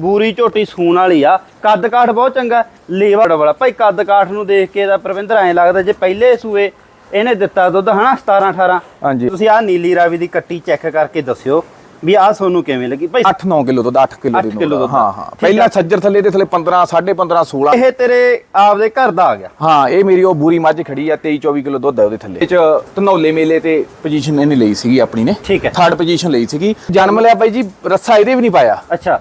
ਬੂਰੀ ਝੋਟੀ ਸੂਣ ਵਾਲੀ ਆ। ਕੱਦ ਕਾਠ ਬਹੁਤ ਚੰਗਾ ਲੇਵਾ ਬੜਾ ਭਾਈ ਕੱਦ ਕਾਠ ਨੂੰ ਦੇਖ ਕੇ ਦਾ ਪ੍ਰਵਿੰਦਰ ਐਂ ਲੱਗਦਾ ਜੇ ਪਹਿਲੇ ਸੂਏ ਇਹਨੇ ਦਿੱਤਾ ਦੁੱਧ ਹਨਾ? 17 18 ਹਾਂਜੀ। ਤੁਸੀਂ ਆਹ ਨੀਲੀ ਰਾਵੀ ਦੀ ਕੱਟੀ ਚੈੱਕ ਕਰਕੇ ਦੱਸਿਓ ਵੀ ਆਹ ਤੁਹਾਨੂੰ ਕਿਵੇਂ ਲੱਗੀ। ਭਾਈ 8-9 ਕਿਲੋ ਦੁੱਧ 8 ਕਿਲੋ ਦੀ ਕਿੱਲੋ ਦੁੱਧ। ਹਾਂ ਹਾਂ। ਪਹਿਲਾਂ ਆ। ਸੱਜਰ ਥੱਲੇ ਦੇ ਥੱਲੇ 15 15.5 16 ਇਹ ਤੇਰੇ ਆਪਦੇ ਘਰ ਦਾ ਆ ਗਿਆ। ਹਾਂ ਇਹ ਮੇਰੀ ਉਹ ਬੂਰੀ ਮੱਝ ਖੜੀ ਆ 23 24 ਕਿਲੋ ਦੁੱਧ ਹੈ ਉਹਦੇ ਥੱਲੇ। ਇਹ ਚ ਧਨੌਲੇ ਮੇਲੇ ਤੇ ਪੋਜੀਸ਼ਨ ਇਹਨੇ ਲਈ ਸੀਗੀ ਆਪਣੀ ਨੇ। ਠੀਕ ਹੈ। ਥਰਡ ਪੋਜੀਸ਼ਨ ਲਈ ਸੀਗੀ। ਜਨਮ ਲਿਆ ਬਾਈ ਜੀ ਰੱਸਾ ਇਹਦੇ ਵੀ ਨਹੀਂ ਪਾਇਆ। ਅੱਛਾ।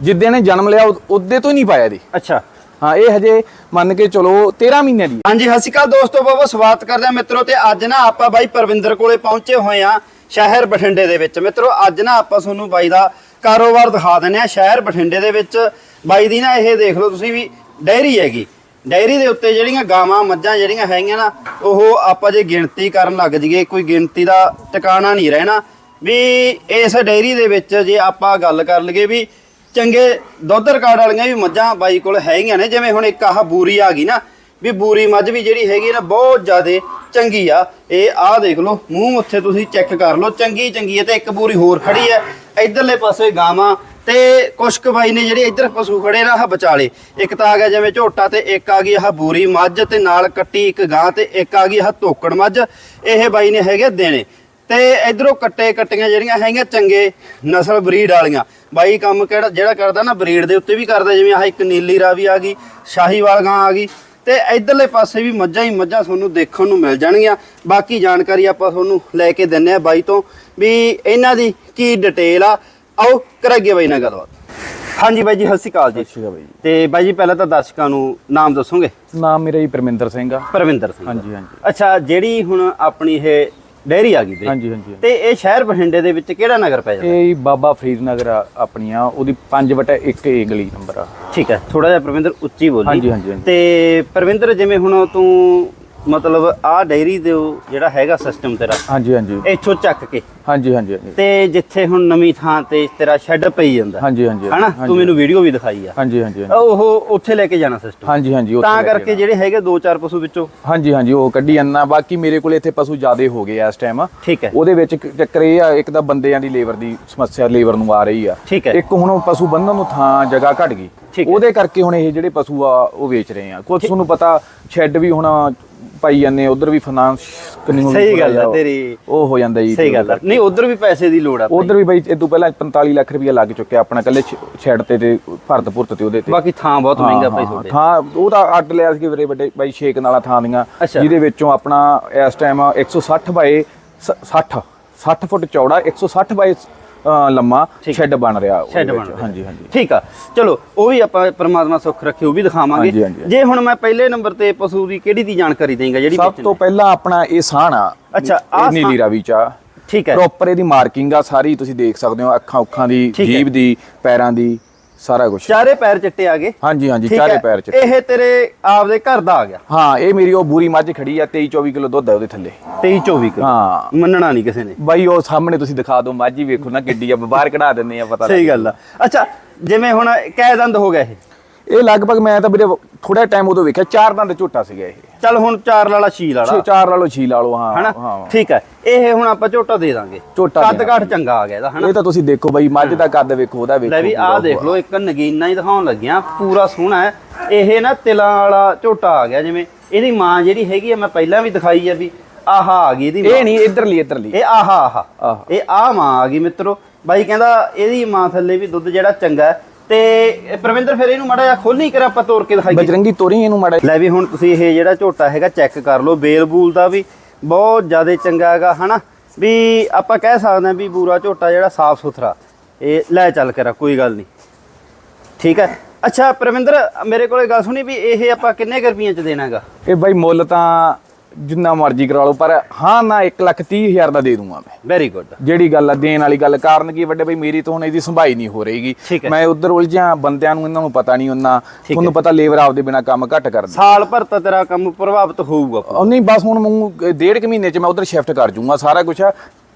ਜਿੱਦੇ ਨੇ ਜਨਮ ਲਿਆ ਉਹਦੇ ਤੋਂ ਹੀ ਨਹੀਂ ਪਾਇਆ ਦੀ ਅੱਛਾ। ਹਾਂ ਇਹ ਹਜੇ ਮੰਨ ਕੇ ਚਲੋ 13 ਮਹੀਨੇ ਦੀ ਹਾਂਜੀ ਸਤਿ ਸ਼੍ਰੀ ਅਕਾਲ ਦੋਸਤੋ ਬਹੁਤ ਸਵਾਗਤ ਕਰਦੇ ਆ ਮਿੱਤਰੋ ਤੇ ਅੱਜ ਨਾ ਆਪਾਂ ਬਾਈ ਪਰਵਿੰਦਰ ਕੋਲੇ ਪਹੁੰਚੇ ਹੋਏ ਆ ਸ਼ਹਿਰ ਬਠਿੰਡੇ ਦੇ ਵਿੱਚ। ਮਿੱਤਰੋ ਅੱਜ ਨਾ ਆਪਾਂ ਤੁਹਾਨੂੰ ਬਾਈ ਦਾ ਕਾਰੋਬਾਰ ਦਿਖਾ ਦਿੰਨੇ ਆ ਸ਼ਹਿਰ ਬਠਿੰਡੇ ਦੇ ਵਿੱਚ। ਬਾਈ ਦੀ ਨਾ ਇਹ ਦੇਖ ਲਓ ਤੁਸੀਂ ਵੀ ਡੈਰੀ ਹੈਗੀ। ਡੈਰੀ ਦੇ ਉੱਤੇ ਜਿਹੜੀਆਂ ਗਾਵਾਂ ਮੱਝਾਂ ਜਿਹੜੀਆਂ ਹੈਗੀਆਂ ਨਾ ਉਹ ਆਪਾਂ ਜੇ ਗਿਣਤੀ ਕਰਨ ਲੱਗ ਜਾਈਏ ਕੋਈ ਗਿਣਤੀ ਦਾ ਟਿਕਾਣਾ ਨਹੀਂ ਰਹਿਣਾ। ਵੀ ਇਸ ਡੈਰੀ ਦੇ ਵਿੱਚ ਜੇ ਆਪਾਂ ਗੱਲ ਕਰ ਲਈਏ ਵੀ ਚੰਗੇ ਦੁੱਧ ਰਿਕਾਰਡ ਵਾਲੀਆਂ ਵੀ ਮੱਝਾਂ ਬਾਈ ਕੋਲ ਹੈਗੀਆਂ ਨੇ, ਜਿਵੇਂ ਹੁਣ ਇੱਕ ਆਹ ਬੂਰੀ ਆ ਗਈ ਨਾ, ਵੀ ਬੂਰੀ ਮੱਝ ਵੀ ਜਿਹੜੀ ਹੈਗੀ ਨਾ, ਬਹੁਤ ਜ਼ਿਆਦਾ ਚੰਗੀ ਆ। ਇਹ ਆਹ ਦੇਖ ਲਓ, ਮੂੰਹ ਉੱਥੇ ਤੁਸੀਂ ਚੈੱਕ ਕਰ ਲਓ, ਚੰਗੀ ਚੰਗੀ ਹੈ ਤੇ ਇੱਕ ਬੂਰੀ ਹੋਰ ਖੜੀ ਹੈ ਇਧਰਲੇ ਪਾਸੇ ਗਾਵਾਂ ਤੇ ਕੁਸ਼ਕ ਬਾਈ ਨੇ ਜਿਹੜੇ ਇੱਧਰ ਪਸ਼ੂ ਖੜੇ ਨਾ, ਆਹ ਵਿਚਾਲੇ। ਇੱਕ ਤਾਂ ਆ ਗਿਆ ਜਿਵੇਂ ਝੋਟਾ ਤੇ ਇੱਕ ਆ ਗਈ ਆਹ ਬੂਰੀ ਮੱਝ ਤੇ ਨਾਲ ਕੱਟੀ ਇੱਕ ਗਾਂ ਤੇ ਇੱਕ ਆ ਗਈ ਆਹ ਧੋਕੜ ਮੱਝ। ਇਹ ਬਾਈ ਨੇ ਹੈਗੇ ਦੇਣੇ। ਤੇ ਇਧਰੋਂ ਕੱਟੇ ਕੱਟੀਆਂ ਜਿਹੜੀਆਂ ਹੈਗੀਆਂ ਚੰਗੇ ਨਸਲ ਬਰੀਡ ਵਾਲੀਆਂ। ਬਾਈ ਕੰਮ ਕਿਹੜਾ ਜਿਹੜਾ ਕਰਦਾ ਨਾ ਬਰੀਡ ਦੇ ਉੱਤੇ ਵੀ ਕਰਦਾ ਜਿਵੇਂ ਆਹ ਇੱਕ ਨੀਲੀ ਰਾਵੀ ਆ ਗਈ ਸ਼ਾਹੀਵਾਲ ਗਾਂ ਆ ਗਈ। ਤੇ ਇਧਰਲੇ ਪਾਸੇ ਵੀ ਮੱਝਾਂ ਹੀ ਮੱਝਾਂ ਤੁਹਾਨੂੰ ਦੇਖਣ ਨੂੰ ਮਿਲ ਜਾਣਗੀਆਂ। ਬਾਕੀ ਜਾਣਕਾਰੀ ਆਪਾਂ ਤੁਹਾਨੂੰ ਲੈ ਕੇ ਦਿੰਨੇ ਆ ਬਾਈ ਤੋਂ ਵੀ ਇਹਨਾਂ ਦੀ ਕੀ ਡਿਟੇਲ ਆ। ਆਓ ਕਰਾਂਗੇ ਬਾਈ ਨਾਲ ਗੱਲਬਾਤ। ਹਾਂਜੀ ਬਾਈ ਜੀ ਸਤਿ ਸ਼੍ਰੀ ਅਕਾਲ ਜੀ। ਠੀਕ ਆ ਬਾਈ ਜੀ। ਤੇ ਬਾਈ ਜੀ ਪਹਿਲਾਂ ਤਾਂ ਦਰਸ਼ਕਾਂ ਨੂੰ ਨਾਮ ਦੱਸੋਗੇ? ਨਾਮ ਮੇਰਾ ਜੀ ਪਰਮਿੰਦਰ ਸਿੰਘ ਆ। ਪਰਵਿੰਦਰ ਸਿੰਘ। ਹਾਂਜੀ ਹਾਂਜੀ। ਅੱਛਾ ਜਿਹੜੀ ਹੁਣ ਆਪਣੀ ਇਹ ਡੈਰੀ ਆ ਗਈ ਵੀਰੇ ਹਾਂਜੀ ਹਾਂਜੀ ਤੇ ਇਹ ਸ਼ਹਿਰ ਬਠਿੰਡੇ ਦੇ ਵਿੱਚ ਕਿਹੜਾ ਨਗਰ ਪੈ ਜਾਂਦਾ? ਇਹ ਜੀ ਬਾਬਾ ਫਰੀਦ ਨਗਰ ਆ ਆਪਣੀ ਆ ਉਹਦੀ 5 ਵਟਾ 1 ਏ ਗਲੀ ਨੰਬਰ ਆ। ਠੀਕ ਹੈ ਥੋੜਾ ਜਿਹਾ ਪ੍ਰਵਿੰਦਰ ਉੱਚੀ ਬੋਲੀ। ਹਾਂਜੀ, ਹਾਂਜੀ, ਹਾਂਜੀ। ਤੇ ਪ੍ਰਵਿੰਦਰ ਜਿਵੇਂ ਹੁਣ ਤੂੰ ਮਤਲਬ ਆਹ ਡੈਰੀ ਦੇ ਉਹ ਜਿਹੜਾ ਹੈਗਾ ਸਿਸਟਮ ਤੇਰਾ ਹਾਂਜੀ ਹਾਂਜੀ। ਇੱਥੋਂ ਚੱਕ ਕੇ। ਹਾਂਜੀ ਹਾਂਜੀ ਹਾਂਜੀ। ਤੇ ਜਿੱਥੇ ਹੁਣ ਨਵੀਂ ਥਾਂ ਤੇ ਤੇਰਾ ਸ਼ੈੱਡ ਪਈ ਜਾਂਦਾ। ਹਾਂਜੀ ਹਾਂਜੀ ਹਨਾ? ਤੂੰ ਮੈਨੂੰ ਵੀਡੀਓ ਵੀ ਦਿਖਾਈ ਆ। ਹਾਂਜੀ ਹਾਂਜੀ ਹਾਂਜੀ। ਉਹ ਉੱਥੇ ਲੈ ਕੇ ਜਾਣਾ ਸਿਸਟਮ ਹਾਂਜੀ ਹਾਂਜੀ ਉੱਥੇ ਤਾਂ ਲੈ ਕੇ ਕਰਕੇ ਜਿਹੜੇ ਹੈਗੇ ਦੋ ਚਾਰ ਪਸ਼ੂ ਵਿੱਚੋਂ। ਹਾਂਜੀ ਹਾਂਜੀ ਉਹ ਕੱਢੀ ਜਾਂਦਾ। ਬਾਕੀ ਮੇਰੇ ਕੋਲ ਇੱਥੇ ਪਸ਼ੂ ਜ਼ਿਆਦੇ ਹੋ ਗਏ ਆ ਇਸ ਟਾਈਮ ਠੀਕ ਹੈ। ਉਹਦੇ ਵਿੱਚ ਇੱਕ ਚੱਕਰ ਇਹ ਆ ਇੱਕ ਤਾਂ ਬੰਦਿਆਂ ਦੀ ਲੇਬਰ ਦੀ ਸਮੱਸਿਆ ਲੇਬਰ ਨੂੰ ਆ ਰਹੀ ਆ। ਠੀਕ ਹੈ। ਇੱਕ ਹੁਣ ਉਹ ਪਸ਼ੂ ਬੰਨਣ ਨੂੰ ਥਾਂ ਜਗ੍ਹਾ ਘਟ ਗਈ। ਹੈ। ਉਹਦੇ ਕਰਕੇ ਹੁਣ ਇਹ ਜਿਹੜੇ ਪਸ਼ੂ ਆ ਉਹ ਵੇਚ ਰਹੇ ਆ। ਕੁਝ ਤੁਹਾਨੂੰ ਪਤਾ ਸ਼ੈੱਡ ਵੀ ਹੁਣ ਪਾਈ ਜਾਂਦੇ ਉਧਰ ਵੀ ਫਾਈਨਾਂਸ ਕਾਨੂੰਨ ਸਹੀ ਗੱਲ ਹੈ ਤੇਰੀ। ਉਹ ਹੋ ਜਾਂਦਾ ਜੀ ਸਹੀ ਗੱਲ ਹੈ ਨਹੀਂ ਉਧਰ ਵੀ ਪੈਸੇ ਦੀ ਲੋੜ ਆ। ਉਧਰ ਵੀ ਬਾਈ ਇਹ ਤੋਂ ਪਹਿਲਾਂ 45 ਲੱਖ ਰੁਪਇਆ ਲੱਗ ਚੁੱਕਿਆ ਆਪਣਾ ਕੱਲੇ ਸ਼ੈੱਡ ਤੇ ਤੇ ਭਰਤ ਭੁਰਤ ਤੇ ਉਹਦੇ ਤੇ। ਬਾਕੀ ਥਾਂ ਬਹੁਤ ਮਹਿੰਗਾ ਹਾਂ, ਤੁਹਾਡੇ। ਥਾਂ ਉਹ ਤਾਂ ਅੱਡ ਲਿਆ ਸੀ ਵੀਰੇ ਵੱਡੇ ਬਾਈ ਛੇਕ ਨਾਲਾ ਥਾਂ ਦੀਆਂ। ਜਿਹਦੇ ਵਿੱਚੋਂ ਆਪਣਾ ਇਸ ਟਾਈਮ 160 ਬਾਏ ਸ- 60 60 ਫੁੱਟ ਚੌੜਾ 160 ਬਾਏ ਲੰਮਾ। ਸ਼ੈੱਡ ਬਣ ਰਿਹਾ ਉਹਦੇ ਸ਼ੈੱਡ ਵਿੱਚ। ਬਣ ਰਿਹਾ। ਹਾਂਜੀ ਹਾਂਜੀ ਠੀਕ ਆ ਚਲੋ ਉਹ ਵੀ ਆਪਾਂ ਪ੍ਰਮਾਤਮਾ ਸੁੱਖ ਰੱਖੇ ਉਹ ਵੀ ਦਿਖਾਵਾਂਗੇ। ਜੇ ਹੁਣ ਮੈਂ ਪਹਿਲੇ ਨੰਬਰ ਤੇ ਪਸ਼ੂ ਦੀ ਕਿਹੜੀ ਦੀ ਜਾਣਕਾਰੀ ਦੇਂਗਾ ਜਿਹੜੀ ਸਭ? ਤੋਂ ਪਹਿਲਾਂ ਆਪਣਾ ਇਹ ਸਾਣ ਆ ਅੱਛਾ, ਆਹ ਨੀਲੀ ਰਾਵੀ ਚਾ ਠੀਕ ਹੈ ਪ੍ਰੋਪਰ ਇਹਦੀ ਮਾਰਕਿੰਗ ਆ ਸਾਰੀ ਤੁਸੀਂ ਦੇਖ ਸਕਦੇ ਹੋ ਅੱਖਾਂ ਉੱਖਾਂ ਦੀ। ਜੀਭ ਦੀ ਪੈਰਾਂ ਦੀ ਸਾਰਾ ਕੁਝ ਚਾਰੇ ਪੈਰ ਚਿੱਟੇ ਆ ਗਏ। ਹਾਂਜੀ ਹਾਂਜੀ ਚਾਰੇ ਪੈਰ ਚ ਇਹ ਤੇਰੇ ਆਪਦੇ ਘਰ ਦਾ ਆ ਗਿਆ। ਹਾਂ ਇਹ ਮੇਰੀ ਉਹ ਬੂਰੀ ਮੱਝ ਖੜੀ ਆ 23 24 ਕਿਲੋ ਦੁੱਧ ਹੈ ਉਹਦੇ ਥੱਲੇ। 23 24 ਕਿਲੋ। ਹਾਂ। ਮੰਨਣਾ ਨਹੀਂ ਕਿਸੇ ਨੇ। ਬਾਈ ਉਹ ਸਾਹਮਣੇ ਤੁਸੀਂ ਦਿਖਾ ਦਿਓ ਮੱਝ ਹੀ ਵੇਖੋ ਨਾ ਕਿੱਡੀ ਆ ਬਾਹਰ ਕਢਾ ਦਿੰਦੇ ਆ ਪਤਾ ਸਹੀ ਗੱਲ ਆ। ਅੱਛਾ ਜਿਵੇਂ ਹੁਣ ਕੈ ਦੰਦ ਹੋ ਗਿਆ ਇਹ। ਇਹ ਲਗਭਗ ਮੈਂ ਤਾਂ ਵੀਰੇ ਥੋੜਾ ਟਾਈਮ ਉਦੋਂ ਵੇਖਿਆ ਚਾਰ ਦੰਦ ਝੋਟਾ ਸੀਗਾ ਇਹ। ਚੱਲ ਹੁਣ ਚਾਰ ਲਾਲਾ ਛੀ ਲਾਲਾ ਛੇ ਚਾਰ ਲਾ ਲਓ ਛੀ ਲਾ ਲਓ ਹਾਂ ਹਨਾ? ਹਾਂ ਠੀਕ ਹੈ। ਇਹ ਹੁਣ ਆਪਾਂ ਝੋਟਾ ਦੇ ਦਾਂਗੇ। ਝੋਟਾ ਕੱਦ ਕਾਠ ਚੰਗਾ ਆ ਗਿਆ ਇਹਦਾ ਹਨਾ? ਇਹ ਤਾਂ ਤੁਸੀਂ ਦੇਖੋ ਬਾਈ ਮੱਝ ਦਾ ਕੱਦ ਵੇਖੋ ਉਹਦਾ ਵੇਖੋ ਲੈ ਵੀ ਪੂਰਾ ਆਹ ਦੇਖ ਲਓ ਇੱਕ ਨਗੀਨਾ ਹੀ ਦਿਖਾਉਣ ਲੱਗਿਆ ਪੂਰਾ ਸੋਹਣਾ ਹੈ। ਇਹ ਨਾ ਤਿਲਾਂ ਵਾਲਾ ਝੋਟਾ ਆ ਗਿਆ ਜਿਵੇਂ ਇਹਦੀ ਮਾਂ ਜਿਹੜੀ ਹੈਗੀ ਆ ਮੈਂ ਪਹਿਲਾਂ ਵੀ ਦਿਖਾਈ ਆ ਵੀ ਆਹਾ ਆ ਗਈ ਇਹਦੀ ਮਾਂ। ਇਹ ਨਹੀਂ ਇਧਰਲੀ ਇਧਰਲੀ। ਇਹ ਆਹਾ ਆਹਾ। ਆਹਾ। ਇਹ ਆ ਮਾਂ ਆ ਗਈ ਮਿੱਤਰੋ। ਬਾਈ ਕਹਿੰਦਾ ਇਹਦੀ ਮਾਂ ਥੱਲੇ ਵੀ ਦੁੱਧ ਜਿਹੜਾ ਚੰਗਾ ਹੈ। ਤੇ ਪ੍ਰਵਿੰਦਰ ਫਿਰ ਇਹਨੂੰ ਮਾੜਾ ਜਿਹਾ ਖੋਲੀ ਕਰ ਆਪਾਂ ਤੋੜ ਕੇ ਦਿਖਾਈਏ। ਬਜਰੰਗੀ ਤੋਰੀ ਇਹਨੂੰ ਮਾੜਾ ਲੈ ਵੀ ਹੁਣ ਤੁਸੀਂ ਇਹ ਜਿਹੜਾ ਝੋਟਾ ਹੈਗਾ ਚੈੱਕ ਕਰ ਲਓ ਬੇਲ ਬੂਲ ਦਾ ਵੀ ਬਹੁਤ ਜ਼ਿਆਦਾ ਚੰਗਾ ਹੈਗਾ ਹਨਾ? ਵੀ ਆਪਾਂ ਕਹਿ ਸਕਦੇ ਹਾਂ ਵੀ ਪੂਰਾ ਝੋਟਾ ਜਿਹੜਾ ਸਾਫ਼ ਸੁਥਰਾ। ਇਹ ਲੈ ਚੱਲ ਕਰਾ ਕੋਈ ਗੱਲ ਨਹੀਂ। ਠੀਕ ਹੈ? ਅੱਛਾ ਪ੍ਰਵਿੰਦਰ ਮੇਰੇ ਕੋਲੇ ਗੱਲ ਸੁਣੀ ਵੀ ਇਹ ਆਪਾਂ ਕਿੰਨੇ ਰੁਪਈਆਂ ਚ ਦੇਣਾਗਾ ਇਹ ਬਾਈ ਮੁੱਲ ਤਾਂ ਜਿੰਨਾ ਮਰਜ਼ੀ ਕਰਾ ਲਓ ਪਰ ਹਾਂ ਨਾ 1 ਲੱਖ 30 ਹਜ਼ਾਰ ਦਾ ਦੇ ਦੂੰਗਾ ਮੈਂ। ਵੈਰੀ ਗੁੱਡ ਜਿਹੜੀ ਗੱਲ ਆ ਦੇਣ ਵਾਲੀ ਗੱਲ ਕਾਰਨ ਕੀ ਵੱਡੇ ਬਈ ਮੇਰੀ ਤਾਂ ਹੁਣ ਇਹਦੀ ਸੰਭਾਈ ਨਹੀਂ ਹੋ ਰਹੀਗੀ। ਮੈਂ ਉਧਰ ਉਲਝਿਆ ਬੰਦਿਆਂ ਨੂੰ ਇਹਨਾਂ ਨੂੰ ਪਤਾ ਨਹੀਂ ਉਹਨਾਂ ਤੁਹਾਨੂੰ ਪਤਾ ਲੇਬਰ ਆਪਦੇ ਬਿਨਾ ਕੰਮ ਘੱਟ ਕਰਦਾ ਸਾਲ ਭਰ ਤਾਂ ਤੇਰਾ ਕੰਮ ਪ੍ਰਭਾਵਿਤ ਹੋਊਗਾ। ਨਹੀਂ ਬਸ ਹੁਣ ਮੈਨੂੰ ਡੇਢ ਕੁ ਮਹੀਨੇ ਚ ਮੈਂ ਉਧਰ ਸ਼ਿਫਟ ਕਰ ਜੂੰਗਾ ਸਾਰਾ ਕੁਝ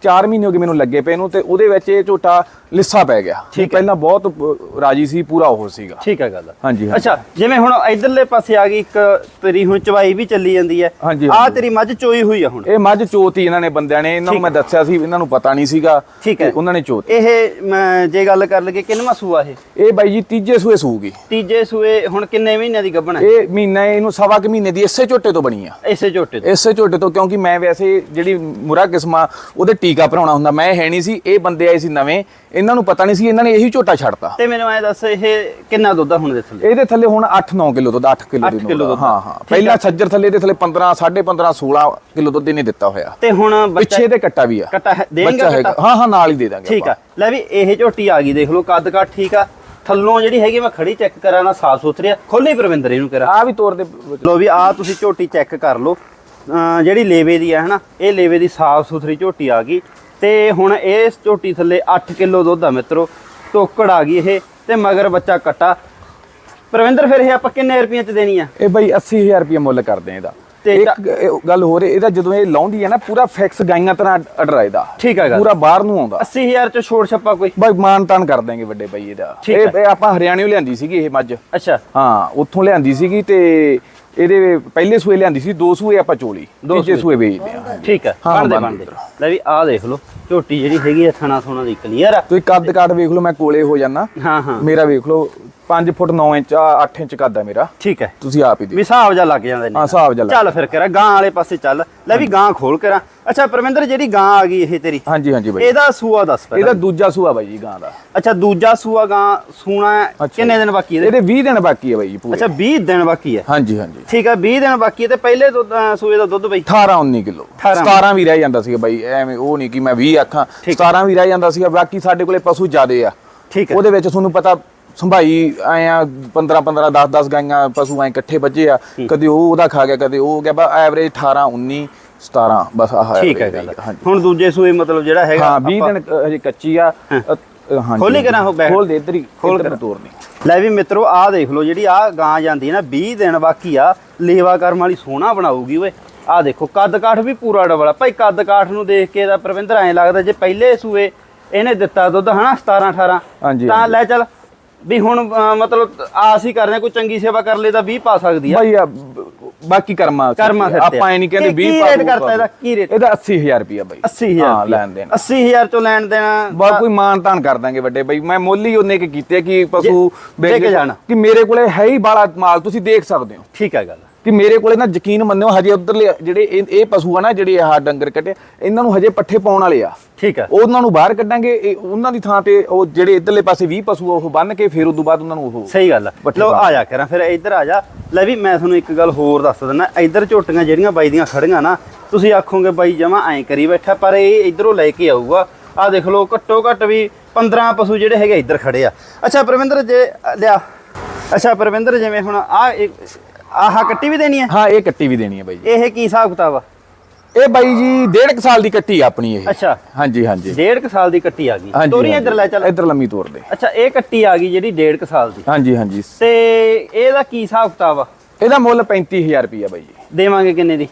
4 ਮਹੀਨੇ ਹੋ ਗਏ ਮੈਨੂੰ ਲੱਗੇ ਪਏ ਨੂੰ ਤੇ ਉਹਦੇ ਵਿੱਚ ਇਹ ਝੋਟਾ ਲਿੱਸਾ ਪੈ ਗਿਆ। ਪਹਿਲਾਂ ਬਹੁਤ ਰਾਜੀ ਸੀ ਪੂਰਾ ਉਹ ਸੀਗਾ। ਠੀਕ ਹੈ ਗੱਲ। ਹਾਂਜੀ। ਅੱਛਾ ਜਿਵੇਂ ਹੁਣ ਇਧਰਲੇ ਪਾਸੇ ਆ ਗਈ ਇੱਕ ਤੇਰੀ ਹੁਣ ਚਵਾਈ ਵੀ ਚੱਲੀ ਜਾਂਦੀ ਹੈ। ਆ। ਤੇਰੀ ਮੱਝ ਚੋਈ ਹੋਈ ਆ ਹੁਣ। ਇਹ ਮੱਝ ਚੋਤੀ ਇਹਨਾਂ ਨੇ ਬੰਦਿਆਂ ਨੇ ਇਹਨਾਂ ਨੂੰ ਮੈਂ ਦੱਸਿਆ ਸੀ ਇਹਨਾਂ ਨੂੰ ਪਤਾ ਨਹੀਂ ਸੀਗਾ ਠੀਕ ਹੈ। ਤੇ ਉਹਨਾਂ ਨੇ ਚੋਤ। ਇਹ ਜੇ ਗੱਲ ਕਰ ਲਈਏ ਕਿੰਨਵਾਂ ਸੂਆ ਇਹ? ਇਹ ਬਾਈ ਜੀ ਤੀਜੇ ਸੂਏ ਸੂਗੀ। ਤੀਜੇ ਸੂਏ ਹੁਣ ਕਿੰਨੇ ਮਹੀਨਿਆਂ ਦੀ ਗੱਭਣ ਹੈ? ਇਹ ਮਹੀਨਾ ਇਹਨੂੰ ਸਵਾ ਕੁ ਮਹੀਨੇ ਦੀ ਇਸੇ ਝੋਟੇ ਤੋਂ ਬਣੀ ਆ। ਇਸੇ ਝੋਟੇ ਤੋਂ। ਇਸੇ ਝੋਟੇ ਤੋਂ ਕਿਉਂਕਿ ਮੈਂ ਵੈਸੇ ਜਿਹੜੀ ਮੁਰਾ ਕਿਸਮਾਂ ਉਹਦੇ ਟੀਕਾ ਭਰਾਉਣਾ ਹੁੰਦਾ ਮੈਂ ਹੈ ਨਹੀਂ ਸੀ ਇਹ ਬੰਦੇ ਆਏ ਸੀ ਨਵੇਂ ਇਹਨਾਂ ਨੂੰ ਪਤਾ ਨਹੀਂ ਸੀ ਇਹਨਾਂ ਨੇ ਇਹੀ ਝੋਟਾ ਛੱਡਤਾ। ਤੇ ਮੈਨੂੰ ਐ ਦੱਸ ਇਹ ਕਿੰਨਾ ਦੁੱਧ ਆ ਹੁਣ ਦੇ ਥੱਲੇ? ਇਹਦੇ ਥੱਲੇ ਹੁਣ 8-9 ਕਿਲੋ ਦੁੱਧ 8 ਕਿਲੋ ਦੁੱਧ। ਹਾਂ ਹਾਂ। ਪਹਿਲਾਂ ਸੱਜਰ ਥੱਲੇ ਦੇ ਥੱਲੇ 15 15.5 16 ਕਿਲੋ ਦੁੱਧ ਇਹਨੇ ਦਿੱਤਾ ਹੋਇਆ। ਤੇ ਹੁਣ ਪਿੱਛੇ ਤੇ ਕੱਟਾ ਵੀ ਆ। ਕੱਟਾ ਦੇਂਗਾ ਕੱਟਾ? ਹਾਂ ਹਾਂ ਨਾਲ ਹੀ ਦੇ ਦਾਂਗੇ ਠੀਕ ਆ। ਲੈ ਵੀ ਇਹ ਝੋਟੀ ਆ ਗਈ ਦੇਖ ਲਓ ਕੱਦ ਕੱਟ ਠੀਕ ਆ। ਥੱਲੋਂ ਜਿਹੜੀ ਹੈਗੀ ਮੈਂ ਖੜੀ ਚੈੱਕ ਕਰਾਂ ਨਾ ਸਾਫ਼ ਸੁਥਰੀ ਆ। ਖੋਲੀ ਪ੍ਰਵਿੰਦਰ ਇਹਨੂੰ ਕਰਾ। ਆ ਵੀ ਤੋਰ ਦੇ ਲੋ ਵੀ ਆ ਤੁਸੀਂ ਝੋਟੀ ਚੈੱਕ ਕਰ ਲਓ। ਜਿਹੜੀ ਲੇਵੇ ਦੀ ਹੈ ਹਨਾ, ਇਹ ਲੇਵੇ ਦੀ ਸਾਫ਼ ਸੁਥਰੀ ਝੋਟੀ ਆ ਗਈ ਤੇ ਹੁਣ ਇਹ ਝੋਟੀ ਥੱਲੇ 8 ਕਿਲੋ ਦੁੱਧ ਆ ਮਿੱਤਰੋ ਟੋਕੜ ਆ ਗਈ ਇਹ ਤੇ ਮਗਰ ਬੱਚਾ ਕੱਟਾ। ਪ੍ਰਵਿੰਦਰ, ਫਿਰ ਇਹ ਆਪਾਂ ਕਿੰਨੇ ਰੁਪਈਆਂ ਚ ਦੇਣੀ ਆ? ਇਹ ਬਈ 80000 ਰੁਪਈਆ ਮੁੱਲ ਕਰਦੇ ਆ ਇਹਦਾ। ਤੇ ਇੱਕ ਇਹ ਗੱਲ ਹੋ ਰਹੀ ਇਹਦਾ ਜਦੋਂ ਇਹ ਲਾਉਂਦੀ ਹੈ ਨਾ ਪੂਰਾ ਫਿਕਸ ਗਾਈਆਂ ਤਰ੍ਹਾਂ ਅਡਰ ਇਹਦਾ। ਠੀਕ ਹੈ ਗੱਲ। ਪੂਰਾ ਬਾਹਰ ਨੂੰ ਆਉਂਦਾ। 80000 ਚ ਛੋੜ ਛੱਪਾ ਕੋਈ। ਬਾਈ ਮਾਨ ਤਾਨ ਕਰ ਦਾਂਗੇ ਵੱਡੇ ਬਾਈ ਇਹਦਾ। ਇਹ ਆਪਾਂ ਹਰਿਆਣਿਓਂ ਲਿਆਂਦੀ ਸੀਗੀ ਇਹ ਮੱਝ। ਅੱਛਾ। ਹਾਂ ਉੱਥੋਂ ਲਿਆਂਦੀ ਸੀਗੀ ਤੇ ਇਹਦੇ ਪਹਿਲੇ ਸੂਏ ਲਿਆਂਦੀ ਸੀ ਦੋ ਸੂਏ ਆਪਾਂ ਚੋਲੀ। ਦੋ ਤੀਜੇ ਸੂਏ। ਵੇਚਦੇ ਆ। ਠੀਕ ਹੈ ਬਣਦੇ ਬਣਦੇ। ਲੈ ਵੀ ਆਹ ਦੇਖ ਲਓ ਝੋਟੀ ਜਿਹੜੀ ਹੈਗੀ ਆ ਥਣਾ ਥੋਣਾ ਦੀ ਕਲੀਅਰ ਆ। ਤੁਸੀਂ ਕੱਦ ਕਾਠ ਵੇਖ ਲਓ ਮੈਂ ਕੋਲੇ ਹੋ ਜਾਣਾ ਹਾਂ ਹਾਂ। ਮੇਰਾ ਵੇਖ ਲਓ 5 ਫੁੱਟ 9 ਇੰਚ ਆ 8 ਇੰਚ ਕੱਦ ਮੇਰਾ। ਠੀਕ ਹੈ। ਤੁਸੀਂ ਆਪ ਹੀ ਵੀ ਦੇਖੋ ਹਿਸਾਬ ਜਾ ਲੱਗ ਜਾਂਦੇ ਨੇ ਹਾਂ, ਹਿਸਾਬ ਜਿਹਾ ਲੱਗ ਚੱਲ ਫਿਰ ਕਰਾਂ ਗਾਂ ਵਾਲੇ ਪਾਸੇ ਚੱਲ। ਲੈ ਵੀ ਗਾਂ ਖੋਲ ਕਰਾਂ ਅੱਛਾ ਪਰਮਿੰਦਰ ਜਿਹੜੀ ਗਾਂ ਆ ਗਈ ਇਹ ਤੇਰੀ? ਹਾਂਜੀ ਹਾਂਜੀ ਬਾਈ। ਇਹਦਾ ਸੂਆ ਦੱਸ ਪਹਿਲਾਂ। ਇਹਦਾ ਦੂਜਾ ਸੂਆ ਬਾਈ ਜੀ ਗਾਂ ਦਾ। ਅੱਛਾ ਦੂਜਾ ਸੂਆ ਗਾਂ ਸੂਣਾ ਹੈ। ਅੱਛਾ। ਕਿੰਨੇ ਦਿਨ ਬਾਕੀ ਇਹਦੇ? ਇਹਦੇ 20 ਦਿਨ ਬਾਕੀ ਹੈ ਬਾਈ ਜੀ ਪੂਰੇ। ਅੱਛਾ 20 ਦਿਨ ਬਾਕੀ ਹੈ। ਹਾਂਜੀ ਹਾਂਜੀ। ਠੀਕ ਹੈ 20 ਦਿਨ ਬਾਕੀ ਹੈ ਤੇ ਪਹਿਲੇ ਦੁੱਧ ਅਹ, ਸੂਏ ਦਾ ਦੁੱਧ ਬਈ? 18 19 ਕਿਲੋ। 18 17 ਵੀ ਰਹਿ ਜਾਂਦਾ ਸੀਗਾ ਬਾਈ ਐਵੇਂ ਉਹ ਨਹੀਂ ਕਿ ਮੈਂ 20 ਆਖਾਂ। ਠੀਕ। 17 ਵੀ ਰਹਿ ਜਾਂਦਾ ਸੀਗਾ ਬਾਕੀ ਸਾਡੇ ਕੋਲੇ ਪਸ਼ੂ ਜ਼ਿਆਦੇ ਆ। ਠੀਕ ਹੈ। ਉਹਦੇ ਵਿੱਚ ਤੁਹਾਨੂੰ ਪਤਾ ਸੰਭਾਈ ਆਏ ਆ 15 15 10 10 ਗਾਈਆਂ ਪਸ਼ੂ ਐ ਇਕੱਠੇ ਵੱਜੇ ਆ। ਕਦੇ ਉਹ ਉਹਦਾ ਖਾ ਗਿਆ ਕਦੇ ਉਹ ਹੋ ਗਿਆ ਬਸ ਐਵਰੇਜ 18 19 17 ਬਸ ਆਹ ਠੀਕ ਹੈ ਗੱਲ। ਹੁਣ ਦੂਜੇ ਸੂਏ ਮਤਲਬ ਜਿਹੜਾ ਹੈਗਾ ਹਾਂ 20 ਆਪਾਂ- ਦਿਨ ਹਜੇ ਕੱਚੀ ਆ। ਹਾਂਜੀ। ਖੋਲੀ ਕਰਾਂ ਉਹ ਬੈਗ? ਖੋਲ ਦੇ ਇੱਧਰ ਹੀ ਖੋਲ ਕਰਾਂ। ਤੋਰਨੀ ਲੈ ਵੀ ਮਿੱਤਰੋ ਆਹ ਦੇਖ ਲਓ ਜਿਹੜੀ ਆਹ ਗਾਂ ਜਾਂਦੀ ਹੈ ਨਾ 20 ਦਿਨ ਬਾਕੀ ਆ ਲੇਵਾ ਕਰਮ ਵਾਲੀ ਸੋਹਣਾ ਬਣਾਊਗੀ ਓਏ। ਆਹ ਦੇਖੋ ਕੱਦ ਕਾਠ ਵੀ ਪੂਰਾ ਡਬਲ ਆ। ਭਾਈ ਕੱਦ ਕਾਠ ਨੂੰ ਦੇਖ ਕੇ ਦਾ ਪ੍ਰਵਿੰਦਰ ਐਂ ਲੱਗਦਾ ਜੇ ਪਹਿਲੇ ਸੂਏ ਇਹਨੇ ਦਿੱਤਾ ਦੁੱਧ ਹਨਾ 17 18 ਹਾਂਜੀ, ਤਾਂ। ਲੈ ਚੱਲ ਵੀ ਹੁਣ ਅਹ, ਮਤਲਬ ਆਸ ਹੀ ਕਰਦੇ ਕੋਈ ਚੰਗੀ ਸੇਵਾ ਕਰ ਲੇ ਤਾਂ 20 ਪਾ ਸਕਦੀ ਆ। ਭਾਈ ਆ, ਬ- ਬਾਕੀ ਕਰਮਾ ਕਰਮਾਂ ਤੇ ਆਪਾਂ ਐ ਨਹੀਂ ਕਹਿੰਦੇ ਕੀ- 20 ਕੀ ਰੇਟ ਕਰਤਾ ਇਹਦਾ? ਕੀ ਰੇਟ? ਇਹਦਾ 80000 ਰੁਪਿਆ ਬਾਈ। 80000 ਹਾਂ ਲੈਣ ਦੇਣ। 80000 ਚੋਂ ਲੈਣ ਦੇਣਾ ਬਾ ਕੋਈ ਮਾਨ ਤਾਨ ਕਰ ਦਾਂਗੇ ਵੱਡੇ ਬਾਈ। ਮੈਂ ਮੁੱਲ ਹੀ ਉਹਨੇ ਕਿ ਕੀਤੇ ਕਿ ਪਸ਼ੂ ਜੇ- ਦੇ ਕੇ ਜਾਣਾ। ਕਿ ਮੇਰੇ ਕੋਲੇ ਹੈ ਹੀ ਬਾਲਾ ਮਾਲ ਤੁਸੀਂ ਦੇਖ ਸਕਦੇ ਹੋ। ਠੀਕ ਹੈ ਗੱਲ ਕਿ ਮੇਰੇ ਕੋਲੇ ਨਾ ਯਕੀਨ ਮੰਨਿਓ ਹਜੇ ਉਧਰਲੇ ਜਿਹੜੇ ਇਹ ਇਹ ਪਸ਼ੂ ਆ ਨਾ ਜਿਹੜੇ ਆਹ ਡੰਗਰ ਕੱਟੇ ਇਹਨਾਂ ਨੂੰ ਹਜੇ ਪੱਠੇ ਪਾਉਣ ਵਾਲੇ ਆ। ਠੀਕ ਹੈ ਉਹਨਾਂ ਨੂੰ ਬਾਹਰ ਕੱਢਾਂਗੇ ਇਹ ਉਹਨਾਂ ਦੀ ਥਾਂ ਤੇ ਉਹ ਜਿਹੜੇ ਇਧਰਲੇ ਪਾਸੇ 20 ਪਸ਼ੂ ਆ ਉਹ ਬੰਨ ਕੇ ਫਿਰ ਉਦੋਂ ਬਾਅਦ ਉਹਨਾਂ ਨੂੰ ਉਹ ਸਹੀ ਗੱਲ ਆ। ਲਓ ਆ ਜਾ ਕਰਾਂ ਫਿਰ ਇੱਧਰ ਆ ਜਾ। ਲੈ ਵੀ ਮੈਂ ਤੁਹਾਨੂੰ ਇੱਕ ਗੱਲ ਹੋਰ ਦੱਸ ਦਿੰਦਾ ਇੱਧਰ ਝੋਟੀਆਂ ਜਿਹੜੀਆਂ ਬਾਈ ਦੀਆਂ ਖੜੀਆਂ ਨਾ ਤੁਸੀਂ ਆਖੋਗੇ ਬਾਈ ਜਮਾ ਐਂ ਕਰੀ ਬੈਠਾ ਪਰ ਇਹ ਇਧਰੋਂ ਲੈ ਕੇ ਆਊਗਾ। ਆ ਦੇਖ ਲਓ ਘੱਟੋ ਘੱਟ ਵੀ 15 ਪਸ਼ੂ ਜਿਹੜੇ ਹੈਗੇ ਇੱਧਰ ਖੜੇ ਆ। ਅੱਛਾ ਪ੍ਰਵਿੰਦਰ ਜੇ ਲਿਆ। ਅੱਛਾ ਪ੍ਰਵਿੰਦਰ ਜਿਵੇਂ ਹੁਣ ਆ ਆਹ ਕੱਟੀ ਵੀ ਦੇਣੀ ਹੈ? ਹਾਂ ਇਹ ਕੱਟੀ ਵੀ ਦੇਣੀ ਹੈ ਬਾਈ ਜੀ। ਇਹ ਕੀ ਹਿਸਾਬ ਕਿਤਾਬ ਆ? ਇਹ ਬਾਈ ਜੀ ਡੇਢ ਕੁ ਸਾਲ ਦੀ ਕੱਟੀ ਆ ਆਪਣੀ ਇਹ। ਅੱਛਾ। ਹਾਂਜੀ ਹਾਂਜੀ। ਡੇਢ ਕੁ ਸਾਲ ਦੀ ਕੱਟੀ ਆ ਗਈ। ਹਾਂਜੀ ਤੋਰੀ ਹਾਂਜੀ। ਇੱਧਰ ਲੈ ਚੱਲ। ਇੱਧਰ ਲੰਮੀ ਤੋਰ ਦੇ। ਅੱਛਾ ਇਹ ਕੱਟੀ ਆ ਗਈ ਜਿਹੜੀ ਡੇਢ ਕੁ ਸਾਲ ਦੀ। ਹਾਂਜੀ ਹਾਂਜੀ। ਤੇ ਇਹਦਾ ਕੀ ਹਿਸਾਬ ਕਿਤਾਬ ਆ? ਇਹਦਾ ਮੁੱਲ 35000 ਰੁਪਿਆ ਬਾਈ ਜੀ। ਦੇਵਾਂਗੇ ਕਿੰਨੇ ਦੀ?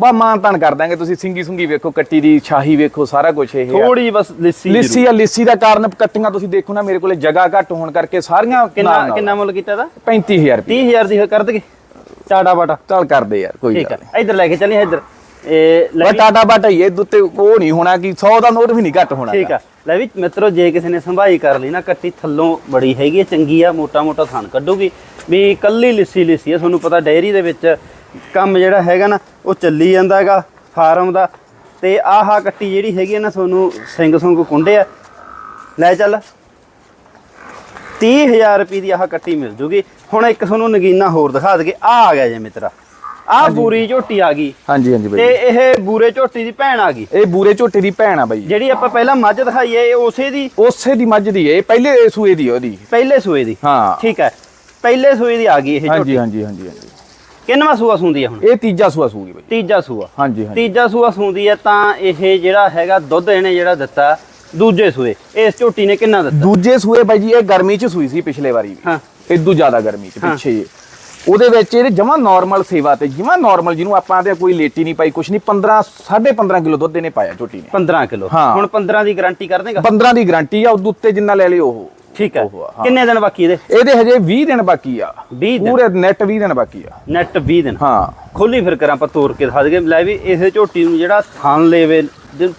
ਬਾ ਮਾਨ ਤਾਨ ਕਰ ਦਾਂਗੇ ਤੁਸੀਂ ਸਿੰਗੀ ਸੁੰਗੀ ਵੇਖੋ ਕੱਟੀ ਦੀ ਛਾਹੀ ਵੇਖੋ ਸਾਰਾ ਕੁਝ ਇਹ ਆ। ਥੋੜੀ ਬਸ ਲਿੱਸੀ ਲਿੱਸੀ ਆ ਲਿੱਸੀ ਦਾ ਕਾਰਨ ਕੱਟੀਆਂ ਤੁਸੀਂ ਦੇਖੋ ਨਾ ਮੇਰੇ ਕੋਲੇ ਜਗ੍ਹਾ ਘੱਟ ਹੋਣ ਕਰਕੇ ਸਾਰੀਆਂ ਕਿੰਨਾ। ਕਿੰਨਾ ਮੁੱਲ ਕੀਤਾ ਇਹਦਾ? 35000 ਰੁਪਏ 30000 ਦੀ ਕਰ ਦਗੇ ਟਾਟਾ ਬਾਟਾ। ਚੱਲ ਕਰਦੇ ਯਾਰ ਕੋਈ ਠੀਕ ਗੱਲ ਹੈ ਇੱਧਰ ਲੈ ਕੇ ਚੱਲੀ ਇੱਧਰ। ਇਹ ਲੈ ਵੀ- ਟਾਟਾ ਬਾਟਾ ਹੀ ਹੈ ਇਹਦੇ ਉੱਤੇ ਉਹ ਨਹੀਂ ਹੋਣਾ ਕਿ 100 ਦਾ ਨੋਟ ਵੀ ਨਹੀਂ ਘੱਟ ਹੋਣਾ ਠੀਕ ਆ। ਲੈ ਵੀ ਮਿੱਤਰੋ ਜੇ ਕਿਸੇ ਨੇ ਸੰਭਾਈ ਕਰ ਲਈ ਨਾ ਕੱਟੀ ਥੱਲੋਂ ਬੜੀ ਹੈਗੀ ਹੈ, ਚੰਗੀ ਆ ਮੋਟਾ ਮੋਟਾ ਥਣ ਕੱਢੂਗੀ। ਵੀ ਕੱਲੀ ਲਿੱਸੀ ਲਿੱਸੀ ਆ ਤੁਹਾਨੂੰ ਪਤਾ ਡੈਰੀ ਦੇ ਵਿੱਚ ਕੰਮ ਜਿਹੜਾ ਹੈਗਾ ਨਾ ਉਹ ਚੱਲੀ ਜਾਂਦਾ ਹੈਗਾ ਫਾਰਮ ਦਾ। ਤੇ ਆਹ ਕੱਟੀ ਜਿਹੜੀ ਹੈਗੀ ਆ ਨਾ ਤੁਹਾਨੂੰ ਸਿੰਘ ਸੁੰਗ ਕੁੰਡੇ ਆ। ਲੈ ਚੱਲ। 30000 ਰੁਪਏ ਦੀ ਆਹ ਕੱਟੀ ਮਿਲ ਜੂਗੀ। ਹੁਣ ਇੱਕ ਤੁਹਾਨੂੰ ਨਗੀਨਾ ਹੋਰ ਦਿਖਾ ਦਗੇ ਆ ਆ ਗਿਆ ਜੇ ਮਿੱਤਰਾ। ਆਹ ਬੂਰੀ ਝੋਟੀ ਆ ਗਈ। ਹਾਂਜੀ ਹਾਂਜੀ ਤੇ ਬਾਈ ਇਹ ਬੂਰੇ ਝੋਟੀ ਦੀ ਭੈਣ ਆ ਗਈ। ਇਹ ਬੂਰੇ ਝੋਟੇ ਦੀ ਭੈਣ ਆ ਬਾਈ ਜਿਹੜੀ ਆਪਾਂ ਪਹਿਲਾਂ ਮੱਝ ਦਿਖਾਈ ਹੈ ਇਹ ਉਸੇ ਦੀ। ਉਸੇ ਦੀ ਮੱਝ ਦੀ ਹੈ। ਇਹ ਪਹਿਲੇ ਸੂਏ ਦੀ ਹੈ ਉਹਦੀ। ਪਹਿਲੇ ਸੂਏ ਦੀ। ਹਾਂ। ਠੀਕ ਹੈ। ਪਹਿਲੇ ਸੂਏ ਦੀ ਆ ਗਈ ਇਹ ਝੋਟੀ। ਹਾਂਜੀ ਹਾਂਜੀ ਹਾਂਜੀ। ਹਾਂਜੀ ਕਿੰਨਵਾਂ ਸੂਆ ਸੁੰਦੀ ਹੈ ਹੁਣ? ਇਹ ਤੀਜਾ ਸੂਆ ਸੂਗੀ ਬਾਈ ਤੀਜਾ ਸੂਆ। ਹਾਂਜੀ ਹਾਂਜੀ। ਤੀਜਾ ਸੂਆ ਸੁੰਦੀ ਹੈ ਤਾਂ ਇਹ ਜਿਹੜਾ ਹੈਗਾ ਦੁੱਧ ਇਹਨੇ ਜਿਹੜਾ ਦਿੱਤਾ ਦੂਜੇ ਸੂਏ। ਇਸ ਝੋਟੀ ਨੇ ਕਿੰਨਾ ਦਿੱਤਾ? ਦੂਜੇ ਸੂਏ ਬਾਈ ਜੀ ਇਹ ਗਰਮੀ ਚ ਸੂਈ ਸੀ ਪਿਛਲੇ ਵਾਰੀ ਵੀ। ਹਾਂ। ਇਦੋਂ ਜ਼ਿਆਦਾ ਗਰਮੀ ਚ। ਪਿੱਛੇ ਜੇ ਉਹਦੇ ਵਿੱਚ ਇਹਦੇ ਜਮਾ ਨਾਰਮਲ ਸੇਵਾ ਤੇ ਜਮਾ ਨਾਰਮਲ ਜਿਹਨੂੰ ਆਪਾਂ ਤੇ ਕੋਈ ਲੇਟੀ ਨਹੀਂ ਪਾਈ ਕੁਛ ਨਹੀਂ 15 15.5 ਕਿਲੋ ਦੁੱਧ ਇਹਨੇ ਪਾਇਆ ਝੋਟੀ ਨੇ। 15 ਕਿਲੋ। ਹੁਣ 15 ਦੀ ਗਾਰੰਟੀ ਕਰ ਦੇਗਾ 15 ਦੀ ਗਾਰੰਟੀ ਆ ਉਹਦੇ ਉੱਤੇ ਜਿੰਨਾ ਲੈ ਲਿਓ ਉਹ। ਠੀਕ ਹੈ। ਕਿੰਨੇ ਦਿਨ ਬਾਕੀ ਇਹਦੇ? ਇਹਦੇ ਹਜੇ 20 ਦਿਨ ਬਾਕੀ ਆ। 20 ਦਿਨ? ਪੂਰੇ ਨੈਟ 20 ਦਿਨ ਬਾਕੀ ਆ। ਨੈਟ 20 ਦਿਨ। ਹਾਂ। ਖੋਲੀ ਫਿਰ ਕਰਾਂ ਆਪਾਂ ਤੋੜ ਕੇ ਦਿਖਾ ਦਈਏ। ਲੈ ਵੀ ਇਸੇ ਝੋਟੀ ਨੂੰ ਜਿਹੜਾ ਥਣ ਲੇਵੇ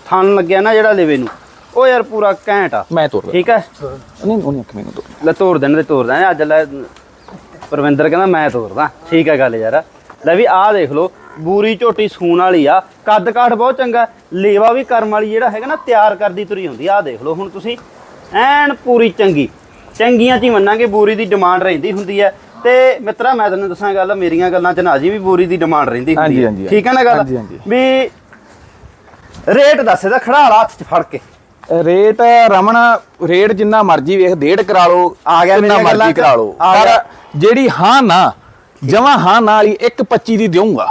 ਥਣ ਲੱਗਿਆ ਨਾ ਜਿਹੜਾ ਲੇਵੇ ਨੂੰ ਉਹ ਯਾਰ ਪੂਰਾ ਘੈਂਟ ਆ। ਮੈਂ ਤੋਰ ਠੀਕ ਹੈ ਨਹੀਂ ਉਹਨੇ ਅੱਖ ਮੈਨੂੰ ਤੋਰ ਲੈ ਤੋੜ ਦੇਣ ਤੇ ਤੋੜ ਦੇਣ ਅੱਜ ਲੈ ਪਰਵਿੰਦਰ ਕਹਿੰਦਾ ਮੈਂ ਤੋੜਦਾ ਠੀਕ ਹੈ ਗੱਲ ਯਾਰ। ਲੈ ਵੀ ਆਹ ਦੇਖ ਲਓ ਬੂਰੀ ਝੋਟੀ ਸੂਣ ਵਾਲੀ ਆ। ਕੱਦ ਕਾਠ ਬਹੁਤ ਚੰਗਾ ਲੇਵਾ ਵੀ ਕਰਮ ਵਾਲੀ ਜਿਹੜਾ ਹੈਗਾ ਨਾ ਤਿਆਰ ਕਰਦੀ ਤੁਰੀ ਹੁੰਦੀ ਆ। ਦੇਖ ਲਓ ਹੁਣ ਤੁਸੀਂ ਐਨ ਪੂਰੀ ਚੰਗੀ। ਚੰਗੀਆਂ ਚ ਹੀ ਮੰਨਾਂਗੇ ਬੂਰੀ ਦੀ ਡਿਮਾਂਡ ਰਹਿੰਦੀ ਹੁੰਦੀ ਹੈ। ਤੇ ਮਿੱਤਰਾ ਮੈਂ ਤੈਨੂੰ ਦੱਸਾਂ ਗੱਲ ਮੇਰੀਆਂ ਗੱਲਾਂ ਚ ਨਾ ਜੀ ਵੀ ਬੂਰੀ ਦੀ ਡਿਮਾਂਡ ਰਹਿੰਦੀ ਹੁੰਦੀ ਹੈ। ਠੀਕ ਹੈ ਨਾ ਗੱਲ। ਵੀ ਰੇਟ ਦੱਸ ਇਹਦਾ ਖੜਾ ਲਾ ਹੱਥ ਚ ਫੜ ਕੇ। ਰੇਟ ਰਮਨ ਰੇਟ ਜਿੰਨਾ ਮਰਜ਼ੀ ਵੇਖ ਡੇਢ ਕਰਾ ਲਓ ਆ ਗਿਆ ਜਿੰਨਾ ਮਰਜ਼ੀ। ਕਰਾ ਲਓ। ਪਰ ਜਿਹੜੀ ਹਾਂ ਨਾ ਜਮਾ ਹਾਂ ਨਾਲ ਹੀ 1.25 ਦੀ ਦੇਵਾਂਗਾ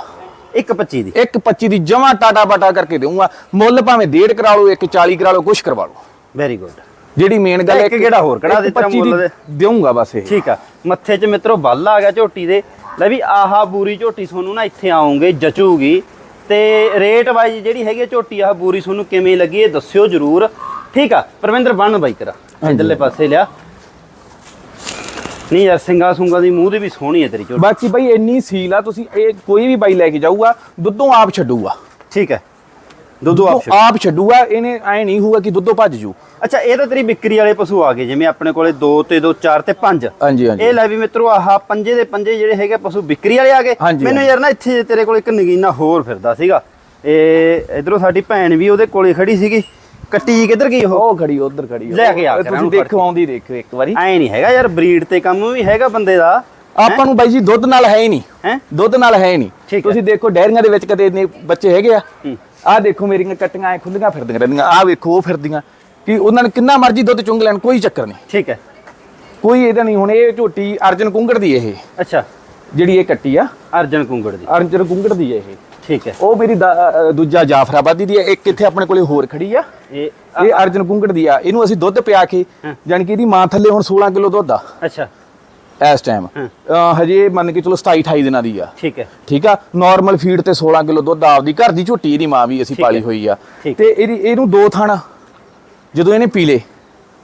1.25 ਦੀ। 1.25 ਦੀ ਜਮਾ ਟਾਟਾ ਬਾਟਾ ਕਰਕੇ ਦੇਵਾਂਗਾ ਮੁੱਲ ਭਾਵੇਂ ਡੇਢ ਕਰਾ ਲਓ 1.40 ਕਰਾ ਲਓ ਕੁਛ ਕਰਵਾ ਲਓ। ਵੈਰੀ ਗੁੱਡ ਜਿਹੜੀ ਮੇਨ ਗੱਲ ਇੱਕ ਗੇੜਾ ਹੋਰ ਕਢਾ ਦੇ ਤੇਰਾ ਮੁੱਲ ਦੇ। ਦੇਵਾਂਗਾ ਬਸ ਇਹ। ਠੀਕ ਆ। ਮੱਥੇ 'ਚ ਮਿੱਤਰੋ ਬੱਲ ਆ ਗਿਆ ਝੋਟੀ ਦੇ। ਲੈ ਵੀ ਆਹਾ ਬੂਰੀ ਝੋਟੀ ਤੁਹਾਨੂੰ ਨਾ ਇੱਥੇ ਆਉਂਗੇ ਜਚੂਗੀ। ਤੇ ਰੇਟ ਵਾਈਜ਼ ਜਿਹੜੀ ਹੈਗੀ ਆ ਝੋਟੀ ਆਹ ਬੂਰੀ ਤੁਹਾਨੂੰ ਕਿਵੇਂ ਲੱਗੀ ਇਹ ਦੱਸਿਓ ਜਰੂਰ। ਠੀਕ ਆ ਪਰਵਿੰਦਰ ਬੰਨ ਬਾਈ ਕਰਾ ਇਧਰਲੇ ਪਾਸੇ ਲਿਆ। ਨਹੀਂ ਯਾਰ ਸਿੰਘਾ ਸੁੰਗਾ ਦੀ ਮੂੰਹ ਦੀ ਵੀ ਸੋਹਣੀ ਹੈ ਤੇਰੀ ਝੋਟੀ। ਬਾਕੀ ਬਈ ਇੰਨੀ ਸੀਲ ਆ ਤੁਸੀਂ ਇਹ ਕੋਈ ਵੀ ਬਾਈ ਲੈ ਕੇ ਜਾਊਗਾ ਦੁੱਧੋਂ ਆਪ ਛੱਡੂਗਾ। ਠੀਕ ਹੈ। ਦੁੱਧੂ ਆਪ ਛੱਡੂਗਾ ਇਹਨੇ ਐ ਨਹੀਂ ਹੋਊਗਾ ਕਿ ਦੁੱਧੋਂ ਭੱਜ ਜੂ। ਅੱਛਾ ਇਹ ਤਾਂ ਤੇਰੀ ਵਿਕਰੀ ਵਾਲੇ ਪਸ਼ੂ ਆ ਗਏ ਜਿਵੇਂ ਆਪਣੇ ਕੋਲੇ 2 ਤੇ 2 4 ਤੇ 5 ਹਾਂਜੀ ਹਾਂਜੀ। ਇਹ ਲੈ ਵੀ ਮਿੱਤਰੋ ਆਹ ਪੰਜੇ ਦੇ ਪੰਜੇ ਜਿਹੜੇ ਹੈਗੇ ਪਸ਼ੂ ਵਿਕਰੀ ਵਾਲੇ ਆ ਗਏ। ਮੈਨੂੰ। ਯਾਰ ਨਾ ਇੱਥੇ ਤੇਰੇ ਕੋਲ ਇੱਕ ਨਗੀਨਾ ਹੋਰ ਫਿਰਦਾ ਸੀਗਾ। ਇਹ ਇਧਰੋਂ ਸਾਡੀ ਭੈਣ ਵੀ ਉਹਦੇ ਕੋਲੇ ਖੜੀ ਸੀਗੀ। ਕੱਟੀ ਕਿੱਧਰ ਗਈ ਉਹ? ਉਹ ਖੜੀ ਉਧਰ ਖੜੀ। ਆ। ਲੈ ਕੇ ਆ ਤੁਸੀਂ ਦੇਖੋ ਆਉਂਦੀ ਦੇਖਿਓ ਇੱਕ ਵਾਰੀ। ਐ ਨਹੀਂ ਹੈਗਾ ਯਾਰ ਬਰੀਡ ਤੇ ਕੰਮ ਵੀ ਹੈਗਾ ਬੰਦੇ ਦਾ। ਆਪਾਂ ਨੂੰ ਬਾਈ ਜੀ ਦੁੱਧ ਨਾਲ ਹੈ ਹੀ ਨਹੀਂ। ਹੈ? ਦੁੱਧ ਨਾਲ ਹੈ ਹੀ ਨਹੀਂ। ਤੁਸੀਂ ਦੇਖੋ ਡੈਰੀਆਂ ਦੇ ਵਿੱਚ ਕਦੇ ਇੰਨੇ ਬੱਚੇ ਹੈਗੇ ਆ। ਆਹ ਦੇਖੋ ਮੇਰੀਆਂ ਕੱਟੀਆਂ ਐ ਖੁੱਲੀਆਂ ਫਿਰਦੀਆਂ ਰਹਿੰਦੀਆਂ। ਆਹ ਵੇਖੋ ਉਹ ਫਿਰਦੀਆਂ। ਕਿ ਉਹਨਾਂ ਨੇ ਕਿੰਨਾ ਮਰਜ਼ੀ ਦੁੱਧ ਚੁੰਗ ਲੈਣ ਕੋਈ ਚੱਕਰ ਨਹੀਂ। ਠੀਕ ਹੈ। ਕੋਈ ਇਹਦਾ ਨਹੀਂ ਹੁਣ ਇਹ ਝੋਟੀ ਅਰਜਨ ਕੁੰਗੜ ਦੀ ਇਹ। ਅੱਛਾ। ਜਿਹੜੀ ਇਹ ਕੱਟੀ ਆ। ਅਰਜਨ ਕੁੰਗੜ ਦੀ। ਅਰਜਨ ਕੁੰਗੜ ਦੀ ਇਹ। ਠੀਕ ਹੈ। ਉਹ ਮੇਰੀ ਦੂਜਾ ਜਾਫਰਾਬਾਦੀ ਦੀ ਆ ਇੱਕ ਇੱਥੇ ਆਪਣੇ ਕੋਲੇ ਹੋਰ ਖੜੀ ਆ। ਇਹ ਇਹ ਅਰਜਨ ਕੁੰਗੜ ਦੀ ਆ। ਇਹਨੂੰ ਅਸੀਂ ਦੁੱਧ ਪਿਆ ਕੇ ਹਾਂ। ਜਾਣੀ ਕਿ ਇਹਦੀ ਮਾਂ ਥੱਲੇ ਹੁਣ 16 ਕਿਲੋ ਦੁੱਧ ਆ। ਅੱਛਾ। ਇਸ ਟਾਈਮ ਹਾਂ। ਹਜੇ ਮੰਨ ਕੇ ਚਲੋ 27 28 ਦਿਨਾਂ ਦੀ ਆ। ਠੀਕ ਹੈ। ਠੀਕ ਆ? ਨਾਰਮਲ ਫੀਡ ਤੇ 16 ਕਿਲੋ ਦੁੱਧ ਆਪਦੀ ਘਰ ਦੀ ਝੋਟੀ ਇਹਦੀ ਮਾਂ ਵੀ ਅਸੀਂ ਪਾਲੀ ਹੈ। ਹੋਈ ਆ। ਤੇ ਇਹਦੀ ਇਹਨੂੰ ਦੋ ਥਣ। ਜਦੋਂ ਇਹਨੇ ਪੀ ਲੇ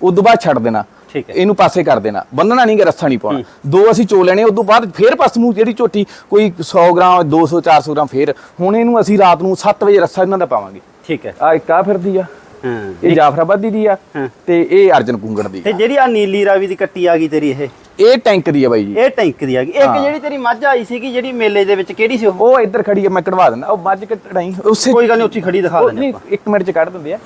ਉਦੋਂ ਬਾਅਦ ਛੱਡ ਦੇਣਾ। ਠੀਕ ਹੈ। ਇਹਨੂੰ ਪਾਸੇ ਕਰ ਦੇਣਾ। ਬੰਨਣਾ ਨਹੀਂ ਗਾ ਰੱਸਾ ਨਹੀਂ ਪਾਉਣਾ। ਦੋ ਅਸੀਂ ਚੋ ਲੈਣੇ ਉਦੋਂ ਬਾਅਦ ਫੇਰ ਪਸਮੂ ਜਿਹੜੀ ਝੋਟੀ ਕੋਈ 100 ਗ੍ਰਾਮ 200 400 ਗ੍ਰਾਮ ਫੇਰ। ਹੁਣ ਇਹਨੂੰ ਅਸੀਂ ਰਾਤ ਨੂੰ 7 ਵਜੇ ਰੱਸਾ ਇਹਨਾਂ ਦਾ ਪਾਵਾਂਗੇ। ਠੀਕ ਹੈ। ਆ ਇੱਕ ਆ ਫਿਰਦੀ ਆ। ਹਾਂ। ਇਹ ਜਾਫਰਾਬਾਦੀ ਦੀ ਆ। ਤੇ ਇਹ ਅਰਜਨ ਕੁੰਗੜ ਦੀ ਤੇ ਜਿਹੜੀ ਆ ਨੀਲੀ ਰਾਵੀ ਦੀ ਕੱਟੀ ਆ ਗਈ ਤੇਰੀ ਇਹ? ਇਹ ਟੈਂਕ ਦੀ ਆ ਬਾਈ ਜੀ। ਇਹ ਟੈਂਕ ਦੀ ਆ ਗਈ। ਇੱਕ ਜਿਹੜੀ ਤੇਰੀ ਮੱਝ ਆਈ ਸੀਗੀ ਜਿਹੜੀ ਮੇਲੇ ਦੇ ਵਿੱਚ ਕਿਹੜੀ ਸੀ ਉਹ? ਉਹ ਇੱਧਰ ਖੜੀ ਆ ਮੈਂ ਕਢਵਾ ਦਿੰਦਾ। ਉਹ ਮੱਝ ਕਢਾਈ ਉਸੇ ਕੋਈ ਗੱਲ ਨਹੀਂ ਉੱਥੇ ਖੜੀ ਦਿਖਾ ਦਿੰਦੇ ਨਹੀਂ ਆਪਾਂ। ਇੱਕ ਮਿੰਟ ਚ ਕੱਢ ਦਿੰਦੇ ਆ।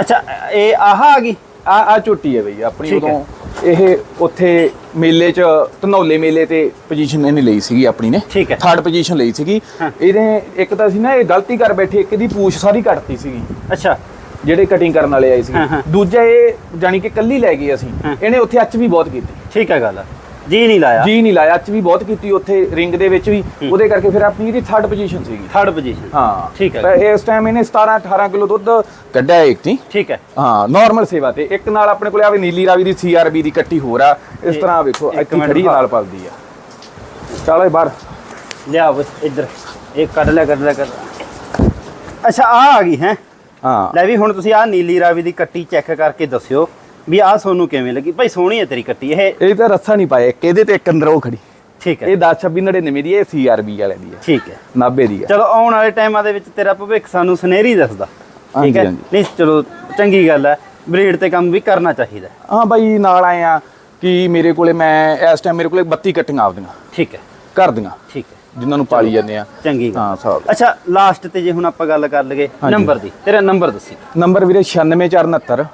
ਅੱਛਾ ਇਹ ਆਹ ਆ ਗਈ ਆ ਆ ਝੋਟੀ ਹੈ ਬਈ ਆਪਣੀ ਠੀਕ ਹੈ। ਉਦੋਂ ਇਹ ਉੱਥੇ ਮੇਲੇ 'ਚ ਧਨੌਲੇ ਮੇਲੇ ਤੇ ਪੋਜੀਸ਼ਨ ਇਹਨੇ ਲਈ ਸੀਗੀ ਆਪਣੀ ਨੇ ਠੀਕ ਹੈ। ਥਰਡ ਪੋਜੀਸ਼ਨ ਲਈ ਸੀਗੀ ਹਾਂ। ਇਹਨੇ ਇੱਕ ਤਾਂ ਸੀ ਨਾ ਇਹ ਗਲਤੀ ਕਰ ਬੈਠੇ ਇੱਕ ਦੀ ਪੂਛ ਸਾਰੀ ਕੱਟਤੀ ਸੀਗੀ ਅੱਛਾ ਜਿਹੜੇ ਕਟਿੰਗ ਕਰਨ ਵਾਲੇ ਆਏ ਸੀ ਹਾਂ। ਦੂਜਾ ਇਹ ਜਾਨੀ ਕਿ ਕੱਲੀ ਲੈ ਗਏ ਅਸੀਂ ਹਾਂ। ਇਹਨੇ ਉੱਥੇ ਅੱਚ ਵੀ ਬਹੁਤ ਕੀਤੀ ਠੀਕ ਹੈ ਗੱਲ ਜੀ ਨਹੀਂ ਲਾਇਆ। ਜੀ ਨਹੀਂ ਲਾਇਆ ਅੱਚ ਵੀ ਬਹੁਤ ਕੀਤੀ ਉੱਥੇ ਰਿੰਗ ਦੇ ਵਿੱਚ ਵੀ। ਉਹਦੇ ਕਰਕੇ ਫਿਰ ਆਪਣੀ ਇਹਦੀ ਥਰਡ ਪੋਜੀਸ਼ਨ ਸੀਗੀ। ਥਰਡ ਪੋਜੀਸ਼ਨ ਹਾਂ। ਠੀਕ ਹੈ। ਤਾਂ ਇਸ ਟਾਈਮ ਇਹਨੇ 17 18 ਕਿਲੋ ਦੁੱਧ ਕੱਢਿਆ ਇੱਕ ਦੀ ਠੀਕ ਹੈ। ਹਾਂ ਨਾਰਮਲ ਸੇਵਾ ਤੇ। ਇੱਕ ਨਾਲ ਆਪਣੇ ਕੋਲੇ ਆਵੇ ਨੀਲੀ ਰਾਵੀ ਦੀ ਸੀਆਰਬੀ ਦੀ ਕੱਟੀ ਹੋਰ ਆ। ਇਸ ਤਰ੍ਹਾਂ ਵੇਖੋ ਇੱਕ ਖੜੀ। ਨਾਲ ਪਲਦੀ ਆ। ਚਲੋ ਬਾਹਰ। ਲਿਆ ਬਸ ਇੱਧਰ। ਇਹ ਕੱਢ ਲਿਆ ਕੱਢ ਲਿਆ ਕੱਢ ਅੱਛਾ ਆ ਆ ਗਈ ਹੈ? ਹਾਂ। ਲੈ ਵੀ ਹੁਣ ਤੁਸੀਂ ਆ ਨੀਲੀ ਰਾਵੀ ਦੀ ਕੱਟੀ ਚੈੱਕ ਕਰਕੇ ਦੱਸਿਓ। ਵੀ ਆ ਤੁਹਾਨੂੰ ਕਿਵੇਂ ਲੱਗੀ? ਭਾਈ ਸੋਹਣੀ ਹੈ ਤੇਰੀ ਕੱਟੀ ਇਹ ਇਹ ਤਾਂ ਰੱਸਾ ਨਹੀਂ ਪਾਇਆ ਇੱਕ ਇਹਦੇ ਤੇ ਇੱਕ ਅੰਦਰ ਉਹ ਖੜੀ। ਠੀਕ ਹੈ। ਇਹ 10 26 99 ਦੀ ਹੈ, ਇਹ ਸੀਆਰਬੀ ਵਾਲੇ ਦੀ ਹੈ। ਠੀਕ ਹੈ। 90 ਦੀ ਹੈ। ਚਲੋ ਆਉਣ ਵਾਲੇ ਟਾਈਮਾਂ ਦੇ ਵਿੱਚ ਤੇਰਾ ਭਵਿੱਖ ਸਾਨੂੰ ਸੁਨਹਿਰੀ ਦੱਸਦਾ। ਠੀਕ ਹੈ। ਨਹੀਂ ਚਲੋ ਚੰਗੀ ਗੱਲ ਹੈ। ਬਰੀਡ ਤੇ ਕੰਮ ਵੀ ਕਰਨਾ ਚਾਹੀਦਾ। ਹਾਂ ਬਾਈ ਨਾਲ ਆਏ ਆ ਕਿ ਮੇਰੇ ਕੋਲੇ ਮੈਂ ਇਸ ਟਾਈਮ ਮੇਰੇ ਕੋਲੇ 32 ਕੱਟੀਆਂ ਆਪਦੀਆਂ। ਠੀਕ ਹੈ। ਘਰ ਦੀਆਂ। ਠੀਕ ਹੈ। ਜਿਨ੍ਹਾਂ ਨੂੰ ਪਾਲੀ ਜਾਂਦੇ ਆ ਚੰਗੀ ਗੱਲ। ਹਾਂ ਸਾਬ ਅੱਛਾ ਲਾਸਟ ਤੇ ਜੇ ਹੁਣ ਆਪਾਂ ਗੱਲ ਕਰ ਹਾਂਜੀ। ਨੰਬਰ ਦੀ। ਤੇਰਾ ਨੰਬਰ ਦੱਸੀ। ਨੰਬਰ ਵੀਰੇ 96469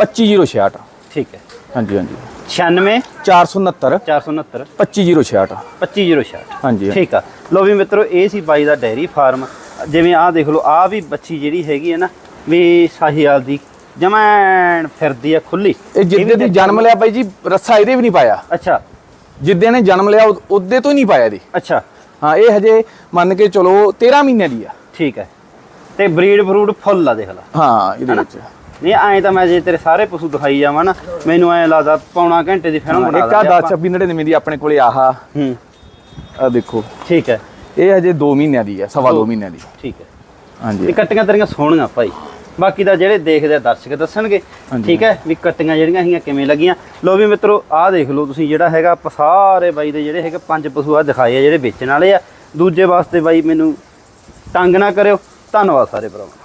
25066 ਠੀਕ ਹੈ। ਹਾਂਜੀ ਹਾਂਜੀ। 96 469 469 25066 2506 ਹਾਂਜੀ ਠੀਕ ਆ। ਲੋ ਵੀ ਮਿੱਤਰੋ ਇਹ ਸੀ ਬਾਈ ਦਾ ਡੈਰੀ ਫਾਰਮ। ਜਿਵੇਂ ਆਹ ਦੇਖ ਲਓ ਆਹ ਵੀ ਬੱਚੀ ਜਿਹੜੀ ਹੈਗੀ ਹੈ ਨਾ ਵੀ ਸਾਹੀਵਾਲ ਦੀ ਜਮੈਣ ਫਿਰਦੀ ਆ ਖੁੱਲੀ ਇਹ ਜਿੱਦੇ ਦੀ ਜਨਮ ਲਿਆ ਬਾਈ ਜੀ ਰੱਸਾ ਇਹਦੇ ਵੀ ਨਹੀਂ ਪਾਇਆ। ਅੱਛਾ। ਜਿੱਦੇ ਨੇ ਜਨਮ ਲਿਆ ਉਦੇ ਤੋਂ ਹੀ ਨਹੀਂ ਪਾਇਆ ਇਹਦੇ। ਅੱਛਾ। ਹਾਂ ਇਹ ਹਜੇ ਮੰਨ ਕੇ ਚਲੋ 13 ਮਹੀਨਿਆਂ ਦੀ ਆ। ਠੀਕ ਹੈ। ਤੇ ਬਰੀਡ ਫਰੂਟ ਫੁੱਲ ਆ ਦੇਖ ਲਾ। ਹਾਂ ਇਹਦੇ ਵਿੱਚ। ਨਹੀਂ ਐਂ ਤਾਂ ਮੈਂ ਜੇ ਤੇਰੇ ਸਾਰੇ ਪਸ਼ੂ ਦਿਖਾਈ ਜਾਵਾਂ ਨਾ ਮੈਨੂੰ ਐਂ ਲੱਗਦਾ ਪੌਣਾ ਘੰਟੇ ਦੀ ਫਿਲਮ ਬਣਾ ਇੱਕ ਆ ਦਾਂਗੇ 10 ਆਪਾਂ। 26 99 ਦੀ ਆਪਣੇ ਕੋਲੇ ਆਹਾ। ਹੂੰ। ਆ ਦੇਖੋ। ਠੀਕ ਹੈ। ਇਹ ਹਜੇ 2 ਮਹੀਨਿਆਂ ਦੀ ਹੈ ਸਵਾ 2 ਮਹੀਨਿਆਂ ਦੀ। ਠੀਕ ਹੈ। ਹਾਂਜੀ। ਇਹ ਕੱਟੀਆਂ ਤੇਰੀਆਂ ਸੋਹਣੀਆਂ ਭਾਈ। ਬਾਕੀ ਦਾ ਜਿਹੜੇ ਦੇਖਦੇ ਆ ਦਰਸ਼ਕ ਦੱਸਣਗੇ। ਠੀਕ ਹੈ ਵੀ ਕੱਟੀਆਂ ਜਿਹੜੀਆਂ ਹੈਗੀਆਂ ਕਿਵੇਂ ਲੱਗੀਆਂ। ਲੋ ਵੀ ਮਿੱਤਰੋ ਆਹ ਦੇਖ ਲਓ ਤੁਸੀਂ ਜਿਹੜਾ ਹੈਗਾ ਆਪਾਂ ਸਾਰੇ ਬਾਈ ਦੇ ਜਿਹੜੇ ਹੈਗੇ ਪੰਜ ਪਸ਼ੂ ਆ ਦਿਖਾਏ ਆ ਜਿਹੜੇ ਵੇਚਣ ਵਾਲੇ ਆ। ਦੂਜੇ ਵਾਸਤੇ ਬਾਈ ਮੈਨੂੰ ਤੰਗ ਨਾ ਕਰਿਓ। ਧੰਨਵਾਦ ਸਾਰੇ ਭਰਾਵਾਂ।